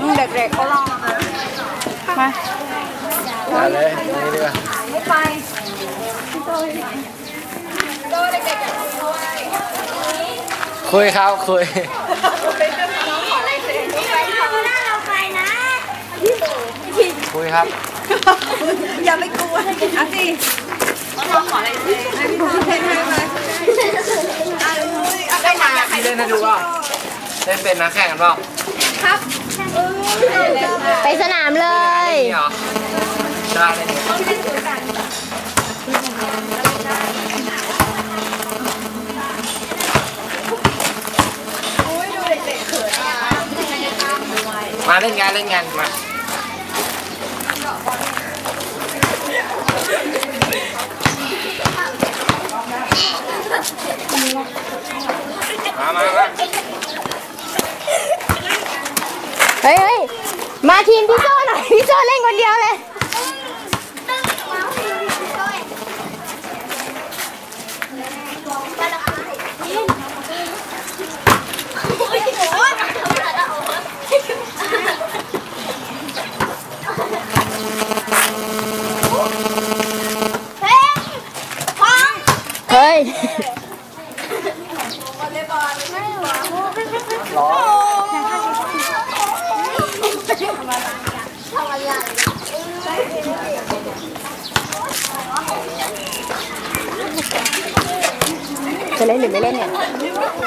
อืมเด็กๆเขาลองนะมามาเลยนนี้ดีกว่าไม่ไปก็เด็กๆคุยครับคุยคุยครับ อย่าไปกลัวอะสิลองขออะไรเซ็นให้พี่พูดเซ็นให้เลยอะเอาไปไหนอยากให้เล่นให้ดูเปล่า เล่นเป็นนะแข่งกันเปล่าครับไปสนามเลยนี่เหรอได้เลยอุ้ยดูเด็กๆเขินอะมาเล่นงานเล่นงานมามามามา เฮ้ยเฮ้ยมาทีมพี่โจหน่อยพี่โจเล่นคนเดียวเลย เฮ้ย ร้อน จะเล่นหรือไม่เล่นเนี่ยต้อง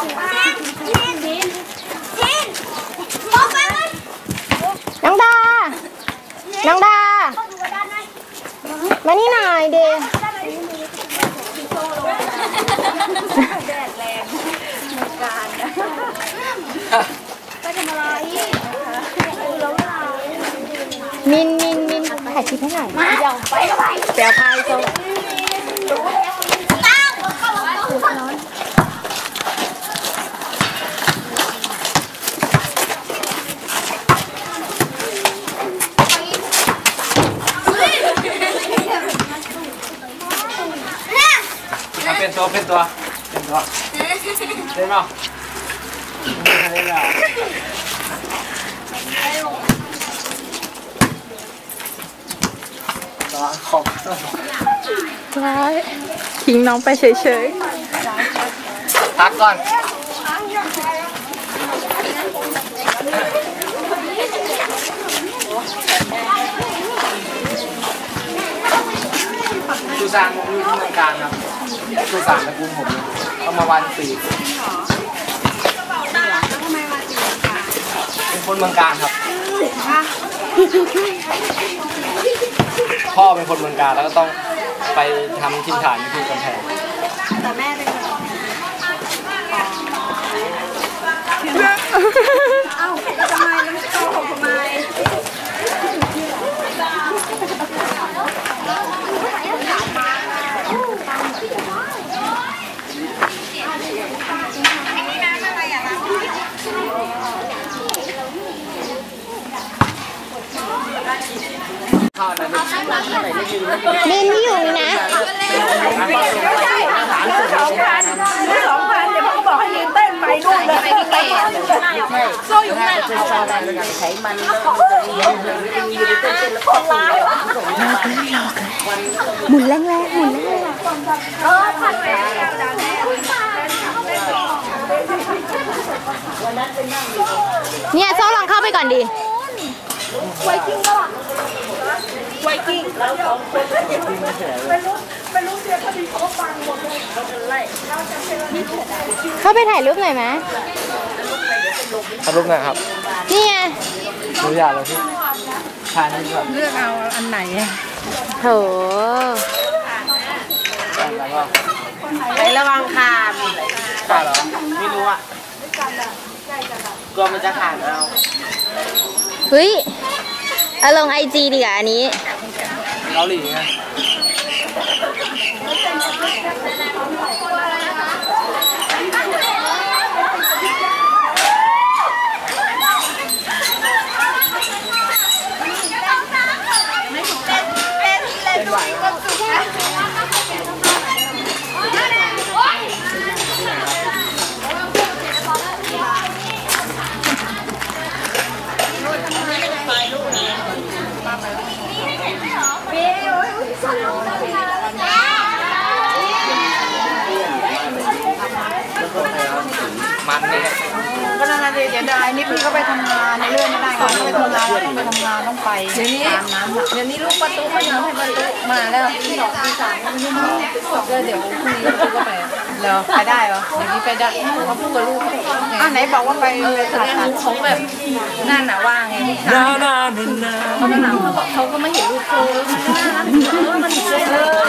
ทีนทีนมองไปเลยน้องดา น้องดา มานี่หน่อยเดมินมินมินถ่ายคลิปให้หน่อยมาเดี๋ยวไปไปเดี๋ยวพายโซ ตั้งเข้าร้อนเนี่ย มาเป็น ตัวเป็นตัวเป็นตัวเล่นเปล่าไม่เคยเล่นอะร้อนขอบร้ายทิ้งน้องไปเฉยพักก่อนสุสานผมอยู่ที่เมืองการครับ สุสานตระกูลผมเนี่ยเอามาวันปีเป็นคนเมืองการครับ พ่อเป็นคนเมืองการแล้วก็ต้องไปทำทิมฐานที่กำแพงๆแต่แม่เป็นคนเอ้าทำไมแล้วไม่โกหกทำไม บินที่อยู่นะไม่ใช่สองพันสองพันเดี๋ยวเขาบอกให้ยืนเต้นไปนู่นเลยไปที่โซ่อยู่ข้างในหรอเป็นซอได้แล้วกันไขมันแล้วมันจะมีมีอยู่ในเต้นต้นแล้วก็ส่งส่งไปหมุนแรงๆหมุนแรงเออพันแปดดาน่ๆเนี่ยโซ่ลองเข้าไปก่อนดิไวกิ้งแล้ วสองคนไม่รู้ไม่รู้เสียคดีเขาฟังหมดเลยเข้าไปถ่ายรูปหน่อยไหมทำรูปหน่อยครับ นี่ไงดูยากเลยพี่ทานนี่ก่อนเลือกเอาอันไหนโถแล้วก็ไประวังขาดกล้าเหรอ ไม่รู้อะกลัวมันจะขาดเอา เฮ้ยเอาลงไอจีดีกว่าอันนี้ เก นั่นนะเดี๋ยวได้นี่พี่ก็ไปทำงานในเรื่องไม่ได้ก็ไปทำงานต้องไปทำงานต้องไปเดี๋ยวนี้ตามนั้นเดี๋ยวนี้ลูกประตูเขายังให้ประตูมาแล้วที่สองที่สามก็เดี๋ยวพรุ่งนี้ลูกก็ไปเหรอไปได้เหรอเดี๋ยวนี้ไปได้เขาพูดกับลูกอะไหนบอกว่าไปผ่าตัดของแบบนั่นน่ะว่างไงที่นานานานาเขาก็หนังเขาบอกเขาก็ไม่เห็นรูปโชว์มันเออ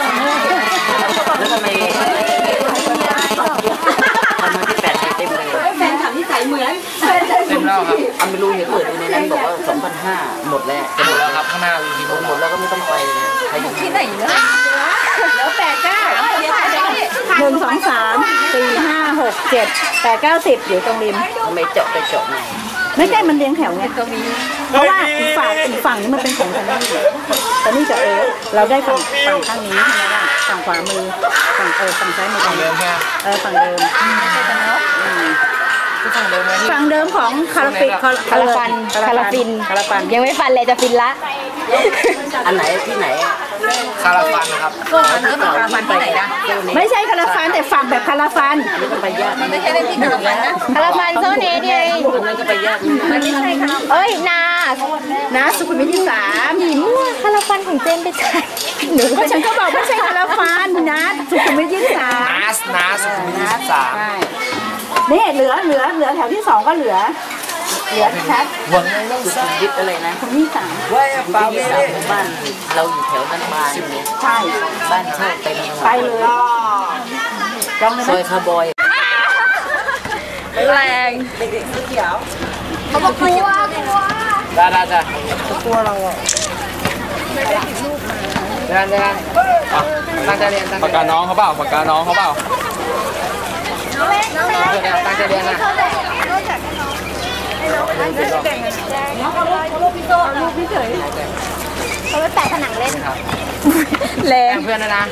แล้วทำไมทำไมที่แปดเต็มเลยแฟนถามที่ ใส่เหมือนเต็มแล้วครับอันไม่รู้เห็นเปิดในนั้นบอกว่า2,500หมดแล้วจะหมดแล้วครับข้างหน้าวีทีหมดแล้วก็ไม่ต้องไปใครอยู่ที่ไหนเนอะแล้วแปดเก้าหนึ่งสองสามสี่ห้าหกเจ็ดแปดเก้าสิบอยู่ตรงริมทำไมเจาะไปเจาะมาไม่ใช่มันเรียงแถวไงตรงนี้เพราะว่าอีกฝั่งอีกฝั่งนี้มันเป็นของซันนี่ซันนี่จะเออเราได้ฝั่งฝั่งข้างนี้ใช่ไหมล่ะฝั่งขวามือฝั่งเออฝั่งซ้ายมือเดิมแค่เออฝั่งเดิม ที่ฝั่งเดิมไหมที่ ฝั่งเดิมของคาราฟินคาราฟันคาราฟิน คาราฟัน ยังไม่ฟันเลยจะฟินละ อันไหนที่ไหนอะคาราฟันนะครับก็อันนี้เป็นคาราฟันที่ไหนนะไม่ใช่คาราฟันแต่ฝั่งแบบคาราฟันอันนี้ก็ไปยากมันไม่ใช่เล่นที่คาราฟันนะคาราฟันโซเนสไงอันนั้นก็ไปยากมันไม่ใช่คาราเอ้ยนานะสุขุมวิทที่สามหนีมั่วคาราฟันของเจนไปใช่หนูก็ฉันก็บอกไม่ใช่คาราฟันนะสุขุมวิทที่สามนาสนาสุขุมวิทยี่สิบสามใช่ นี่เหลือเหลือเหลือแถวที่สองก็เหลือ เหลือชัดหวังสุขุมวิทอะไรนะคนที่สามว่าสุขุเปล่ามวิทไม่ที่ได้สามบ้านเราอยู่แถวนั้นบานเนี่ยใช่บ้านเช่าเต็มไปเลยลองเลยซไหมอยคาร์บอยแรงเขาบอกกลัวได้ได้ได้กลัวเราอะเดินเดินตั้งใจเรียนปากกาน้องเขาเปล่าปากกาน้องเขาเปล่าานจะเรียนนะเขาลูกพี่โซ่ลูกพี่เฉยเขาไปแปะผนังเล่นครับแรงเพื่อนนะนะ